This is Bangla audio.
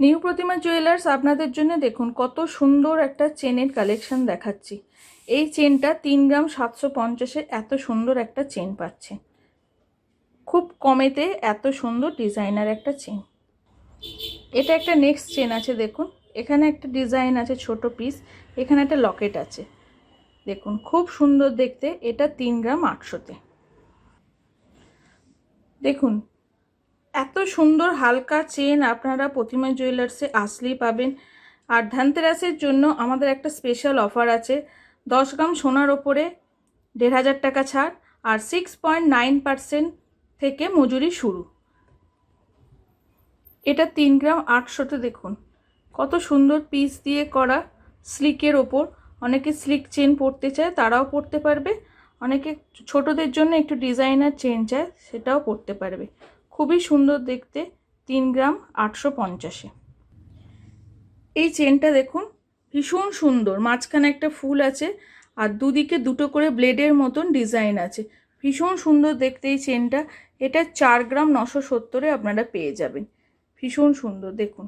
নিউ প্রতিমা জুয়েলার্স আপনাদের জন্য দেখুন কত সুন্দর একটা চেনের কালেকশন দেখাচ্ছি। এই চেনটা তিন গ্রাম সাতশো পঞ্চাশে এত সুন্দর একটা চেন পাচ্ছে। খুব কমেতে এত সুন্দর ডিজাইনার একটা চেন। এটা একটা নেক্সট চেন আছে দেখুন। এখানে একটা ডিজাইন আছে ছোট পিস, এখানে একটা লকেট আছে। দেখুন, খুব সুন্দর দেখতে, এটা তিন গ্রাম আটশোতে। দেখুন এত সুন্দর হালকা চেন আপনারা প্রতিমা জুয়েলার্সে আসলেই পাবেন। আর ধানতেরাসের জন্য আমাদের একটা স্পেশাল অফার আছে। দশ গ্রাম সোনার ওপরে দেড় হাজার টাকা ছাড় আর সিক্স পয়েন্ট নাইন পার্সেন্ট থেকে মজুরি শুরু। এটা তিন গ্রাম আটশোতে দেখুন। কত সুন্দর পিস দিয়ে করা স্লিকের ওপর। অনেকে স্লিক চেন পরতে চায়, তারাও পরতে পারবে। অনেকে ছোটদের জন্য একটু ডিজাইনার চেন চায়, সেটাও পরতে পারবে। খুবই সুন্দর দেখতে, তিন গ্রাম আটশো পঞ্চাশে। এই চেনটা দেখুন, ভীষণ সুন্দর, মাঝখানে একটা ফুল আছে আর দুদিকে দুটো করে ব্লেডের মতন ডিজাইন আছে। ভীষণ সুন্দর দেখতে এই চেনটা, এটা চার গ্রাম নশো সত্তরে আপনারা পেয়ে যাবেন। ভীষণ সুন্দর, দেখুন।